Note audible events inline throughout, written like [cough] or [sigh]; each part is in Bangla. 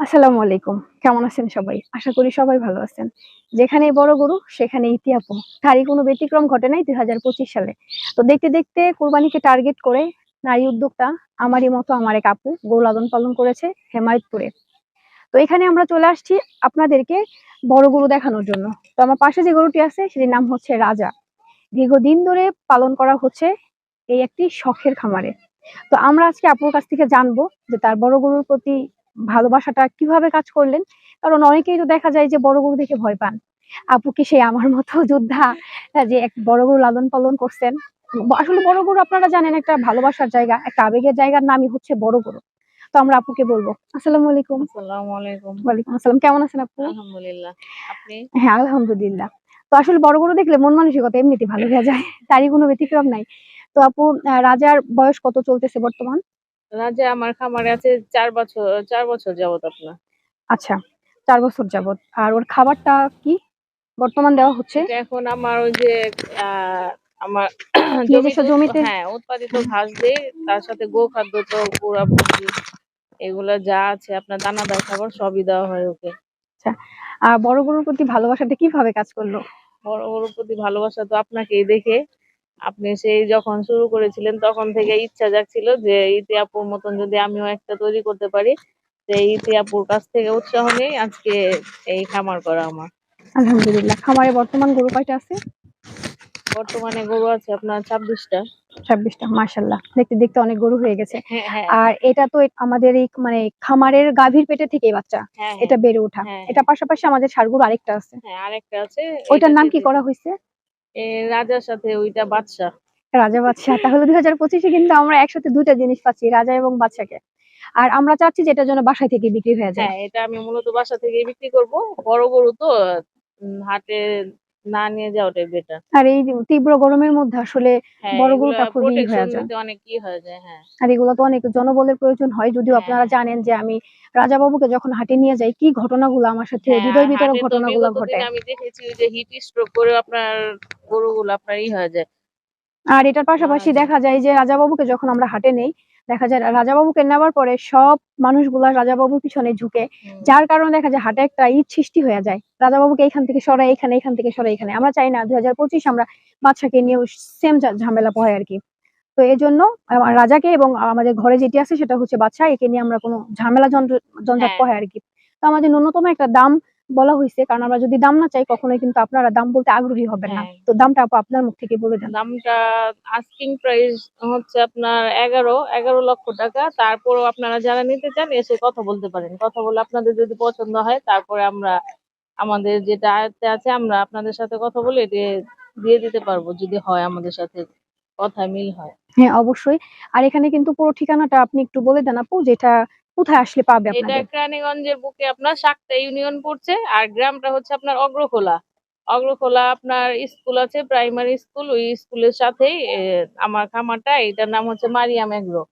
আসসালামু আলাইকুম। কেমন আছেন সবাই? আশা করি সবাই ভালো আছেন। যেখানে বড় গরু সেখানে ইতিহাপু। তারই কোনো ব্যতিক্রম ঘটে নাই দুই হাজার পঁচিশ সালে। তো দেখতে দেখতে কোরবানিকে টার্গেট করে নারী উদ্যোক্তা আমারই মতো আমার এক আপু গরু লালন পালন করেছে হেমায়তপুরে। তো এখানে আমরা চলে আসছি আপনাদেরকে বড় গরু দেখানোর জন্য। তো আমার পাশে যে গরুটি আছে, সেটির নাম হচ্ছে রাজা। দীর্ঘদিন ধরে পালন করা হচ্ছে এই একটি শখের খামারে। তো আমরা আজকে আপুর কাছ থেকে জানব যে তার বড় গরুর প্রতি ভালোবাসাটা কীভাবে কাজ করলেন? কারণ অনেকেই তো দেখা যায় যে বড় গরু দেখে ভয় পান। আপু কি সেই আমার মতো যোদ্ধা যে এক বড় গরু লালন পালন করছেন? আসলে বড় গরু আপনারা জানেন একটা ভালোবাসার জায়গা একটা আবেগের জায়গার নামই হচ্ছে বড় গরু। তো আমরা আপুকে বলব আসসালামু আলাইকুম। আসসালামু আলাইকুম। ওয়ালাইকুম আসসালাম কেমন আছেন আপু? আলহামদুলিল্লাহ। আপনি? হ্যাঁ আলহামদুলিল্লাহ। তো আসলে বড় গরু দেখলে মন মানসিকতা এমনিতে ভালো হয়ে যায় তারই কোনো ব্যতিক্রম নাই। তো আপু রাজার বয়স কত চলতেছে বর্তমান? রাজা আমার খামারে আছে চার বছর চার বছর যাবত আপনার। আচ্ছা চার বছর যাবত আর ওর খাবারটা কি বর্তমান দেওয়া হচ্ছে? এখন আমার ওই যে আমার [coughs] নিজস্ব জমিতে? হ্যাঁ উৎপাদিত ঘাস দিয়ে তার সাথে গো খাদ্য তো পুরা ভুসি এগুলা যা আছে আপনার দানাদার খাবার সবই দেওয়া হয় ওকে। আচ্ছা আর বড় গরুর প্রতি ভালোবাসাটা কীভাবে কাজ করল? বড় বড় প্রতি ভালোবাসা তো আপনাকেই দেখে। আপনি সেই যখন শুরু করেছিলেন তখন থেকে ইচ্ছা জাগছিল যে ইতিহাপুর মতন যদি আমিও একটা তৈরি করতে পারি সেই ইতিহাপুর কাছ থেকে উৎসাহ নিয়ে আজকে এই খামার করা আমার। আলহামদুলিল্লাহ। খামারে বর্তমান গরু কয়টা আছে? বর্তমানে গরু আছে আপনার ছাব্বিশটা। ছাব্বিশটা মার্শাল্লাহ দেখতে দেখতে অনেক গরু হয়ে গেছে। হ্যাঁ হ্যাঁ। আর এটা তো আমাদের এই মানে খামারের গাভীর পেটে থেকেই বাচ্চা। হ্যাঁ এটা বেড়ে ওঠা। এটা পাশাপাশি আমাদের গরু আরেকটা আছে। আরেকটা আছে। ওইটার নাম কি করা হয়েছে? রাজার সাথে ওইটা বাদশাহ। রাজা বাদশাহ। তাহলে দুই হাজার পঁচিশে কিন্তু আমরা একসাথে দুইটা জিনিস পাচ্ছি রাজা এবং বাদশাকে আর আমরা চাচ্ছি যে এটা যেন বাসা থেকে বিক্রি হয়ে যায়। হ্যাঁ এটা আমি মূলত বাসা থেকে বিক্রি করব। বড় গরু তো হাটে না নিয়ে যাওয়াটাই বেটার আর এই তীব্র গরমের মধ্যে আসলে হ্যাঁ বড় গরুটা খুবই হয়ে যায়। অনেক কি হয়ে যায় হ্যাঁ আর এগুলো তো অনেক জনবলের প্রয়োজন হয় যদিও হ্যাঁ। আপনারা জানেন যে আমি রাজা বাবুকে যখন হাটে নিয়ে যাই কি ঘটনাগুলো আমার সাথে হ্যাঁ, হৃদয় বিতরক ঘটনাগুলো ঘটে আমি দেখেছি যে হিট স্ট্রোক করে আপনার গরুগুলো আপনার ই হয়ে যায় আর এটার পাশাপাশি আচ্ছা। দেখা যায় যে রাজা বাবুকে যখন আমরা হাটে নেই দেখা যায় রাজা বাবুকে নেওয়ার পরে সব মানুষগুলা রাজা বাবুর পিছনে ঝুঁকে যার কারণে দেখা যায় হাটে একটা ঈদ সৃষ্টি হয়ে যায়। রাজা বাবুকে এখান থেকে সরাই এখানে এখান থেকে সরাই এখানে। আমরা চাই না দুই হাজার পঁচিশ আমরা বাচ্চাকে নিয়ে সেম ঝামেলা পোহাই আর কি। তো এই জন্য রাজাকে এবং আমাদের ঘরে যেটি আছে সেটা হচ্ছে বাচ্চা একে নিয়ে আমরা কোনো ঝামেলা যন্ত্র জঞ্জাট হ্যাঁ। পোহাই আর কি। তো আমাদের ন্যূনতম একটা দাম বলা হয়েছে কারণ আমরা যদি দাম না চাই কখনোই কিন্তু আপনারা দাম বলতে আগ্রহী হবেন না। হ্যাঁ। তো দামটা আপু আপনার মুখ থেকে বলে দেন। দামটা আস্কিং প্রাইস হচ্ছে আপনার এগারো এগারো লক্ষ টাকা। তারপরও আপনারা যারা নিতে চান এসে কথা বলতে পারেন। কথা বলে আপনাদের যদি পছন্দ হয় তারপরে আমরা আমাদের যেটা আয়ত্তে আছে আমরা আপনাদের সাথে কথা বলে এটা দিয়ে দিতে পারব যদি হয় আমাদের সাথে কথা মিল হয়। হ্যাঁ অবশ্যই। আর এখানে কিন্তু পুরো ঠিকানাটা আপনি একটু বলে দেন আপু যেটা কোথায় আসলে পাবে এটা কেরানীগঞ্জের বুকে আপনার সাতটা ইউনিয়ন পড়ছে আর গ্রামটা হচ্ছে আপনার অগ্রখোলা। অগ্রখোলা আপনার স্কুল আছে প্রাইমারি স্কুল ওই স্কুলের সাথেই আমার খামারটা এটার নাম হচ্ছে মারিয়াম এগ্রো।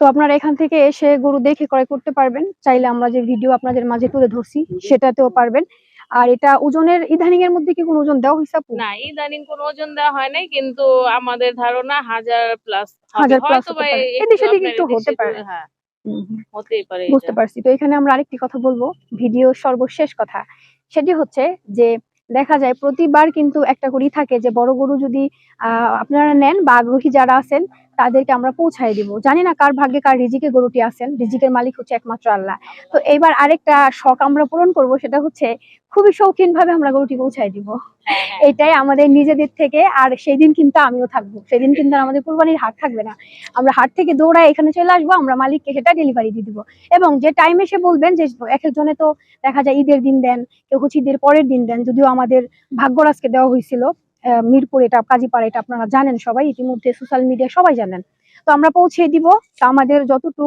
তো আপনারা এখান থেকে এসে গরু দেখে ক্রয় করতে পারবেন। চাইলে আমরা যে ভিডিও আপনাদের মাঝে তুলে ধরছি সেটাতেও পারবেন। আর এটা ওজনের ইদানিং এর মধ্যে কি কোনো ওজন দেওয়া হয়েছে না ইদানিং কোনো ওজন দেওয়া হয় নাই কিন্তু আমাদের ধারণা হাজার প্লাস হাজার পারে। এদিক একটু হতে পারে। হ্যাঁ। হতেই পারে বুঝতে পারছি। তো এখানে আমরা আরেকটি কথা বলব ভিডিও সর্বশেষ কথা। সেটি হচ্ছে যে দেখা যায় প্রতিবার কিন্তু একটা করেই থাকে যে বড় গরু যদি আহ, আপনারা নেন বা আগ্রহী যারা আছেন তাদেরকে আমরা পৌঁছায় দিব। জানি না কার ভাগ্যে কার রিজিকে গরুটি আছেন রিজিকের মালিক হচ্ছে একমাত্র আল্লাহ। তো এবার আরেকটা শখ আমরা পূরণ করব সেটা হচ্ছে খুবই শৌখিন ভাবে আমরা গরুটি পৌঁছায় দিব। হ্যাঁ, হ্যাঁ। এটাই আমাদের নিজেদের থেকে আর সেই দিন কিন্তু আমিও থাকব। সেদিন কিন্তু আমাদের কুরবানির হাট থাকবে না। আমরা হাট থেকে দৌড়ায় এখানে চলে আসব আমরা মালিককে সেটা ডেলিভারি দিয়ে দিব। এবং যে টাইম এসে বলবেন যে এক একজনে তো দেখা যায় ঈদের দিন দেন কেউ হচ্ছে ঈদের পরের দিন দেন যদিও আমাদের ভাগ্যরাজকে দেওয়া হয়েছিল মিরপুর এটা কাজীপাড়া এটা আপনারা জানেন সবাই ইতিমধ্যে সোশ্যাল মিডিয়া সবাই জানেন। তো আমরা পৌঁছে দিব। তো আমাদের যতটুকু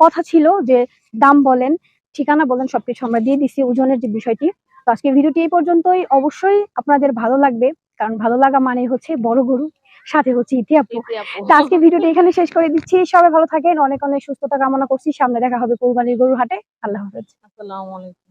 কথা ছিল যে দাম বলেন ঠিকানা বলেন সবকিছু আমরা দিয়ে দিছি ওজনের যে বিষয়টি। তো আজকে ভিডিওটি এই পর্যন্তই। অবশ্যই আপনাদের ভালো লাগবে কারণ ভালো লাগা মানে হচ্ছে বড় গরু সাথে হচ্ছে ইতিহাপু ইতি আপু। তো আজকে ভিডিওটি এখানে শেষ করে দিচ্ছি। সবাই ভালো থাকেন অনেক অনেক সুস্থতা কামনা করছি। সামনে দেখা হবে কোরবানির গরুর হাটে। আল্লাহ হাফেজ। আসসালামু আলাইকুম।